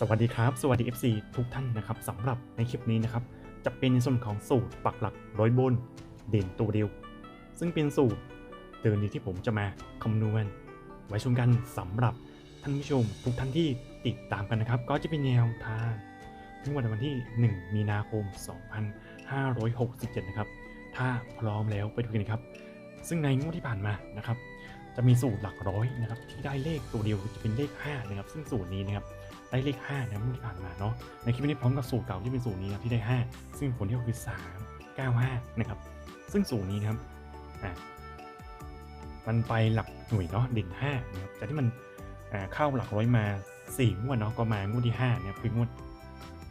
สวัสดีครับ สวัสดี FC ทุกท่านนะครับสำหรับในคลิปนี้นะครับ จะเป็นในส่วนของสูตรปักหลักร้อยบน เด่นตัวเดียว ซึ่งเป็นสูตรเดิมนี้ที่ผมจะมาคำนวณ ไว้ชมกันสำหรับท่านผู้ชมทุกท่านที่ติดตามกันนะครับ ก็จะเป็นแนวทางงวดวันที่ 1 มีนาคม 2567 นะครับ ถ้าพร้อมแล้วไปดูกันครับ ซึ่งในงวดที่ผ่านมานะครับ จะมีสูตรหลักร้อยนะครับที่ได้เลขตัวเดียวจะเป็นเลข5นะครับซึ่งสูตรนี้นะครับ ได้เลข5นะเมื่อที่ผ่านมาเนาะในคลิปนี้พร้อมกับสูตรเก่าที่เป็นสูตรนี้นะที่ได้ 5 ซึ่งผลที่ออกคือ 3 9 5 นะครับ ซึ่งสูตรนี้นะครับอะมันไปหลักหน่วยเนาะเด่น5นะครับจากที่มันอ่าเข้าหลักร้อยมา4งวดเนาะก็มางวดที่5เนี่ยคืองวด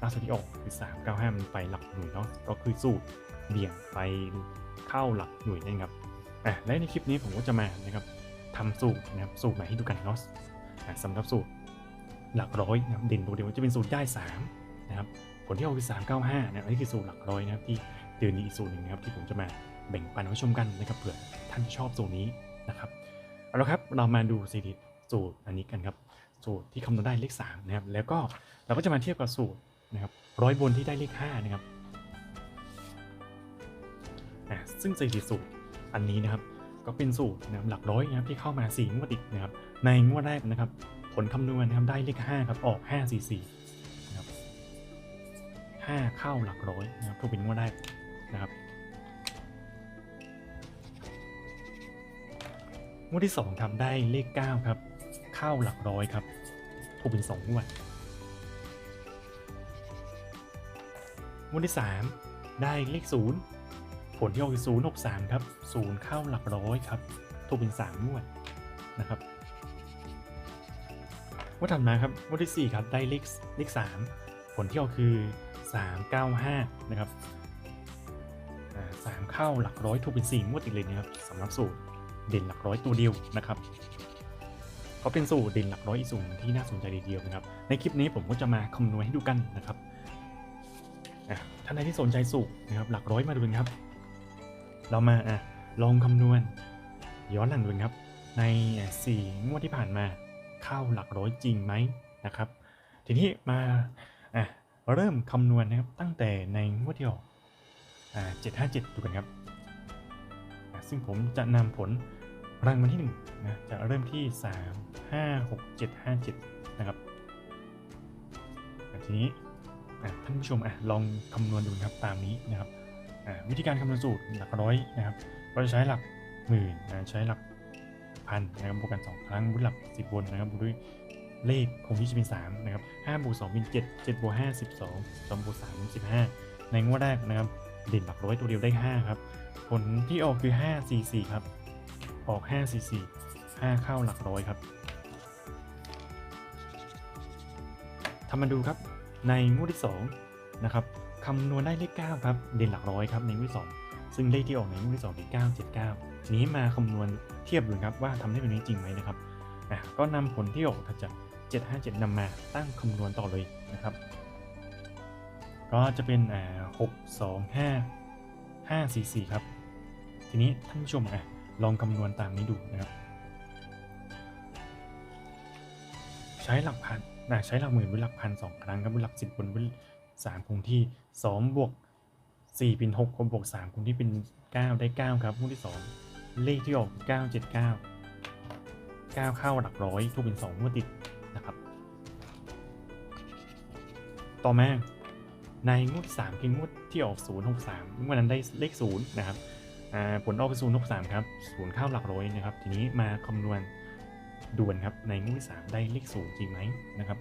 ล่าสุดที่ออกคือ3 9 5 มันไปหลักหน่วยเนาะก็คือสูตรเบี่ยงไปเข้าหลักหน่วยนั่ครับอะและในคลิปนี้ผมก็จะมานะครับทำสูตรนะครับสูตรใหม่ให้ดูกันเนาะสำหรับสูตร หลักร้อยนะครับเด่นตัวเดียวจะเป็นสูตรได้3นะครับผลที่ออกคือ395นะอันนี้คือสูตรหลักร้อยนะครับที่เดือนนี้อีกสูตรหนึ่งนะครับที่ผมจะมาแบ่งปันให้ชมกันนะครับเผื่อท่านชอบสูตรนี้นะครับเอาละครับเรามาดูสถิตสูตรอันนี้กันครับสูตรที่คำนวณได้เลข3นะครับแล้วก็เราก็จะมาเทียบกับสูตรนะครับร้อยบนที่ได้เลข5นะครับอะซึ่งสถิติสูตรอันนี้นะครับก็เป็นสูตรนะครับหลักร้อยนะครับที่เข้ามา4งวดติดนะครับในงวดแรกนะครับ ผลคำนวณนะครับได้เลข5ครับออก 5 4 4นะครับ5เข้าหลักร้อยนะครับถูกเป็นงวดแรกนะครับงวดที่2ครับได้เลข9ครับเข้าหลักร้อยครับถูกเป็น 2 งวดงวดที่ 3 ได้เลข0ผลที่ออกคือ0 6 3ครับ0เข้าหลักร้อยครับถูกเป็น 3 งวดนะครับ วดถัดมาครับงวดที่ 4 ครับได้เลขเลข3ผลที่ออกคือ 395 นะครับสามเข้าหลักร้อยถูกเป็น4งวดติดเลยนะครับสำหรับสูตรเด่นหลักร้อยตัวเดียวนะครับเขาเป็นสูตรเด่นหลักร้อยอีกสูตรหนึ่งที่น่าสนใจเดียวนะครับ ในคลิปนี้ผมก็จะมาคำนวณให้ดูกันนะครับท่านใดที่สนใจสูตรนะครับ หลักร้อยมาดูกันครับ เรามาอะลองคำนวณย้อนหลังดูกันครับ ในอะสี่งวดที่ผ่านมา เข้าหลักร้อยจริงไหมนะครับ ทีนี้มาเริ่มคำนวณนะครับตั้งแต่ในงวดที่ออกอ่า757ดูกันครับ ซึ่งผมจะนำผลรางวัลที่1นะจะเริ่มที่ 3 5 6 7 5 7 นะครับ ทีนี้ท่านผู้ชมอะลองคำนวณดูนะครับตามนี้นะครับวิธีการคำนวณสูตรหลักร้อยนะครับเราจะใช้หลักหมื่นใช้หลัก พันนะครับบวกกัน 2 ครั้งบวกหลัก10บนนะครับบวกด้วยเลขคงที่จะเป็น3นะครับ5บวก2เป็น 7 7บวก5 12 2บวก3เป็น15 ในงวดแรกนะครับ เด่นหลักร้อยตัวเดียวได้ 5 ครับ ผลที่ออกคือ 5 4 4 ครับ ออก 5 4 4 5 เข้าหลักร้อยครับทำมาดูครับ ในงวดที่2นะครับคำนวณได้เลข 9 ครับ เด่นหลักร้อยครับในงวดที่2ซึ่งเลขที่ออกในงวดที่2คือ979 ทีนี้มาคำนวณ เทียบดูครับว่าทำได้แบบนี้จริงไหมนะครับอะก็นำผลที่ออกจาก 757นำมาตั้งคำนวณต่อเลยนะครับ ก็จะเป็นอ่า6 2 5 5 4 4 ครับ ทีนี้ท่านผู้ชมอะลองคำนวณตามนี้ดูนะครับ ใช้หลักพันนะใช้หลักหมื่นบนหลักพันสองครั้งครับบนหลักสิบบนบนสามคงที่สองบวกสี่เป็นหกคบวกสามคงที่เป็นเก้าได้เก้าครับคู่ที่สอง เลขที่ออกเก้าเข้าหลักร้อยทุกเป็นสองงวดติดนะครับ ต่อมาในงวดที่สามคืองวดที่ออกศูนย์หกสามงวดนั้นได้เลขศูนย์นะครับผลออกคือศูนย์หกสามครับศูนย์เข้าหลักร้อยนะครับ ทีนี้มาคำนวณด่วนครับในงวด3ได้เลขศูนย์จริงไหมนะครับ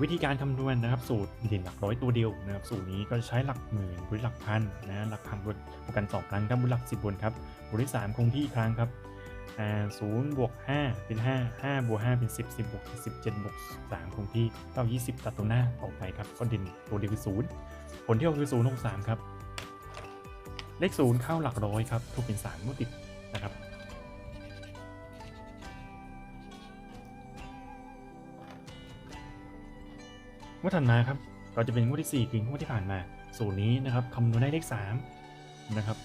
วิธีการคำนวณนะครับสูตรด่นหลักร้อยตัวเดียวนะครับสูตรนี้ก็ใช้หลักหมื่นบวกหลักพันนะหลักพันบวกบวกกันสองครั้งครับบวกหลักสิบบนครับบวกที่สามคงที่ครั้งครับศูนย์บวกห้าเป็นห้าห้าบวกห้าเป็นสิบสิบบวกสิบเจ็ดบวกสามคงที่เท่ายี่สิบตัดตัวหน้าออกไปครับก็ด่นตัวเดียวคือศูนย์ผลที่ออกคือศูนย์หกสามครับเลขศูนย์เข้าหลักร้อยครับถูกเป็นสามงวดติดนะครับ งวดถัดมาครับก็จะเป็นงวดที่4คืองวดที่ผ่านมา สูตรนี้นะครับคำนวณได้เลข3นะครับ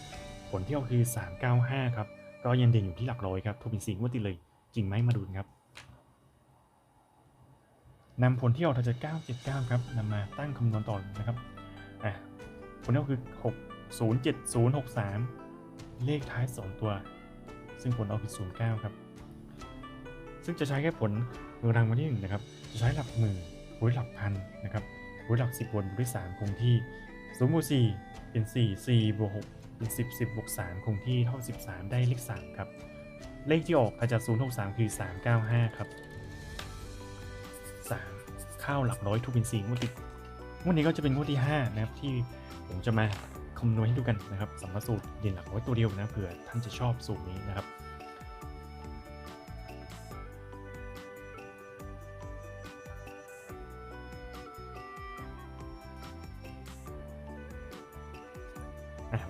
ผลที่ออกคือ 395 ครับ ก็ยังเด่นอยู่ที่หลักร้อยครับถูกเป็นสีงวดติดเลยจริงไหมมาดูครับนำผลที่ออกทางจาก979 ครับนำมาตั้งคำนวณต่อนะครับอะผลที่ออกคือ 607063 เลขท้าย 2 ตัว ซึ่งผลออกคือ 09 ครับ ซึ่งจะใช้แค่ผลรางวัลที่ 1 นะครับ จะใช้หลักหมื่น บวกหลักพันนะครับบวกหลัก 10บวกด้วย3คงที่0บวก4เป็น 4 4บวก6เป็น 10 10บวก3คงที่เท่า 13 ได้เลข 3 ครับ เลขที่ออกอาจจะ063 คือ 395 ครับ3เข้าหลักร้อยทุกเป็น4งวดติดงวดนี้ก็จะเป็นงวดที่ 5 นะครับ ที่ผมจะมาคำนวณให้ดูกันนะครับสำหรับสูตรเด่นหลักร้อยตัวเดียวนะเผื่อท่านจะชอบสูตรนี้นะครับ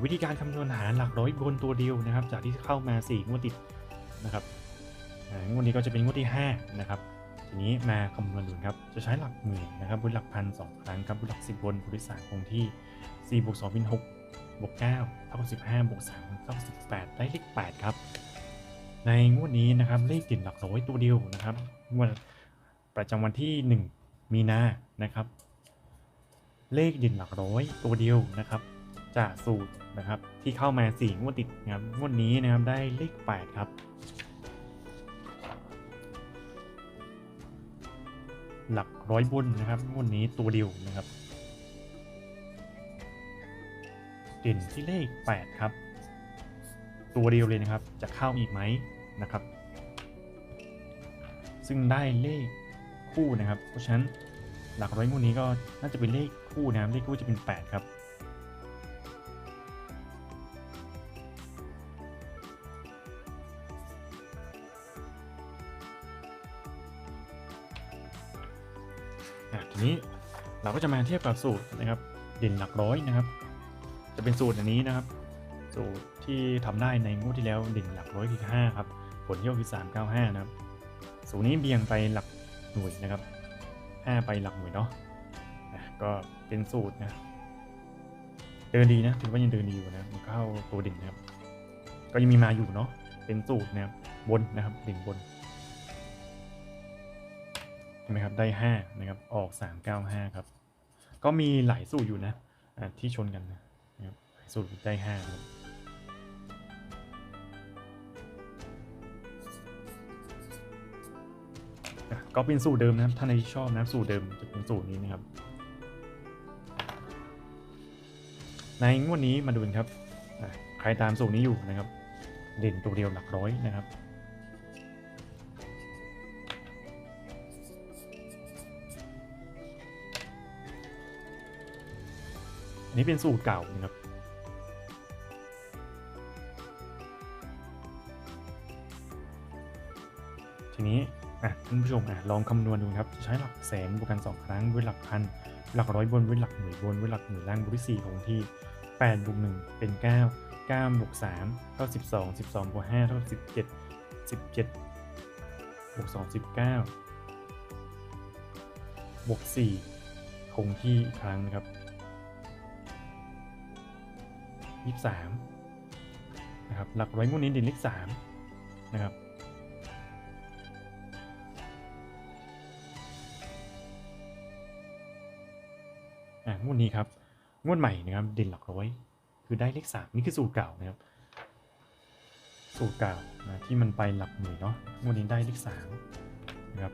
วิธีการคำนวณหารหลักร้อยบนตัวเดียวนะครับ จากที่เข้ามา4งวดติดนะครับงวดนี้ก็จะเป็นงวดที่5นะครับทีนี้มาคำนวณดูครับจะใช้หลักหมื่นนะครับบนหลักพันสองครั้งครับบนหลักสิบบนบนที่สามคงที่4บวก2เป็น6บวก9เท่ากับ15บวก3เท่ากับ18ได้เลข8ครับในงวดนี้นะครับเลขเด่นหลักร้อยตัวเดียวนะครับงวดประจำวันที่ 1 มีนานะครับ เลขด่นหลักร้อยตัวเดียวนะครับ จากสูตรนะครับ ที่เข้ามา4งวดติดนะครับงวดนี้นะครับได้เลข 8 ครับ หลักร้อยบนนะครับงวดนี้ตัวเดียวนะครับเด่นที่เลข 8 ครับ ตัวเดียวเลยนะครับ จะเข้าอีกไหมนะครับ ซึ่งได้เลขคู่นะครับ เพราะฉะนั้นหลักร้อยงวดนี้ก็น่าจะเป็นเลขคู่นะครับเลขคู่จะเป็น 8 ครับ ทีนี้เราก็จะมาเทียบกับสูตรนะครับ เด่นหลักร้อยนะครับ จะเป็นสูตรอันนี้นะครับ สูตรที่ทำได้ในงวดที่แล้วเด่นหลักร้อยคือ5ครับ ผลที่ออกคือ395นะครับ สูตรนี้เบี่ยงไปหลักหน่วยนะครับ5ไปหลักหน่วยเนาะอะก็เป็นสูตรนะเดินดีนะถือว่ายังเดินดีอยู่นะมันเข้าตัวเด่นนะครับ ก็ยังมีมาอยู่เนาะเป็นสูตรนะครับบนนะครับเด่นบน ใช่ไหมครับ ได้5นะครับ ออก 395 ครับ ก็มีหลายสูตรอยู่นะอ่าที่ชนกันนะครับหลายสูตรได้5ครับก็เป็นสูตรเดิมนะครับ ถ้าในที่ชอบนะสูตรเดิมจะเป็นสูตรนี้นะครับ ในงวดนี้มาดูกันครับ ใครตามสูตรนี้อยู่นะครับ เด่นตัวเดียวหลักร้อยนะครับ นี้เป็นสูตรเก่านะครับทีนี้อะท่านผู้ชมอะลองคำนวณดูครับจะใช้หลักแสนบวกกัน 2 ครั้งด้วยหลักพันหลักร้อยบนด้วยหลักหน่วยบนด้วยหลักหน่วยล่างบวกที่4ของที่8บวก1เป็น 9 9บวก3เท่า12 12บวก5เท่า17 17บวก2 19บวก4คงที่อีกครั้งนะครับ ยี่สามนะครับหลักร้อยงวดนี้ด่นเลขสามนะครับอ่างวดนี้ครับงวดใหม่นะครับด่นหลักร้อย คือได้เลขสามนี่คือสูตรเก่านะครับ สูตรเก่านะที่มันไปหลักหน่วยเนาะงวดนี้ได้เลขสามนะครับ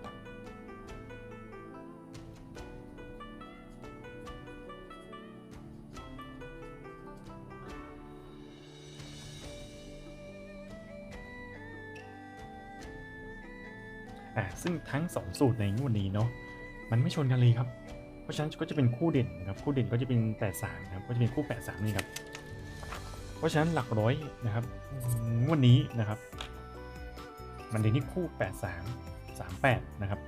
อ่าซึ่งทั้ง 2 สูตรในงวดนี้เนาะมันไม่ชนกันเลยครับ เพราะฉะนั้นก็จะเป็นคู่เด่นนะครับคู่เด่นก็จะเป็น83นะครับก็จะเป็นคู่83นี่ครับเพราะฉะนั้นหลักร้อยนะครับงวดนี้นะครับ มันเด่นที่คู่83 38นะครับ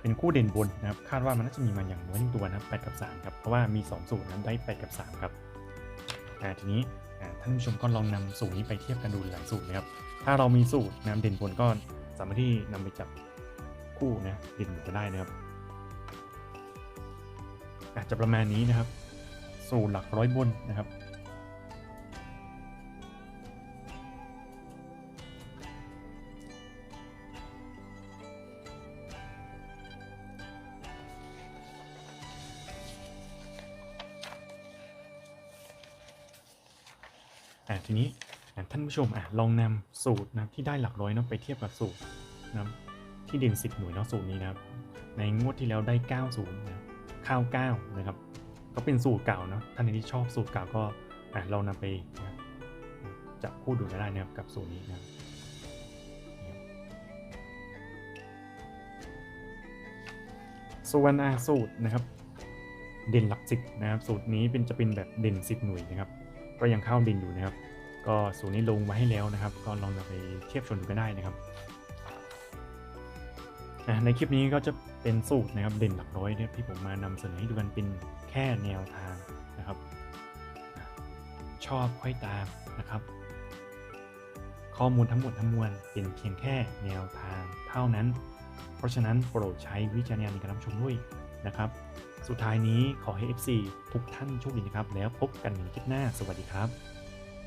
เป็นคู่เด่นบนนะครับคาดว่ามันน่าจะมีมาอย่างน้อยหนึ่งตัวนะครับ8กับ3ครับเพราะว่ามี2สูตรนั้นได้8กับ3ครับอ่าทีนี้ท่านผู้ชมก็ลองนำสูตรนี้ไปเทียบกันดูหลายสูตรนะครับถ้าเรามีสูตรนะเด่นบนก็ สามารถที่นำไปจับคู่นะดินจะได้นะครับอาจจะประมาณนี้นะครับ สูตรหลักร้อยบนนะครับ อะทีนี้ ท่านผู้ชมอะลองนำสูตรนะที่ได้หลักร้อยเนาะไปเทียบกับสูตรนะที่เด่น10 หน่วยเนาะสูตรนี้นะครับ ในงวดที่แล้วได้ 90นะข้าว9นะครับ ก็เป็นสูตรเก่าเนาะท่านที่ชอบสูตรเก่าก็อะลองนำไปนะจับคู่ดูก็ได้นะครับกับสูตรนี้นะส่วนอาสูตรนะครับ เด่นหลักสิบนะครับ สูตรนี้เป็นจะเป็นแบบเด่นสิบหน่วยนะครับ ก็ยังเข้าเด่นอยู่นะครับ ก็สูตรนี้ลงมาให้แล้วนะครับ ก็ลองไปเทียบชนดูก็ได้นะครับอะในคลิปนี้ก็จะเป็นสูตรนะครับเด่นหลักร้อยเนะครับที่ผมมานำเสนอให้ดูกันเป็นแค่แนวทางนะครับ ชอบค่อยตามนะครับ ข้อมูลทั้งหมดทั้งมวลเป็นเพียงแค่แนวทางเท่านั้น เพราะฉะนั้นโปรดใช้วิจารณญาณในการรับชมด้วยนะครับ สุดท้ายนี้ขอให้ FC ทุกท่านโชคดีนะครับ แล้วพบกันในคลิปหน้าสวัสดีครับ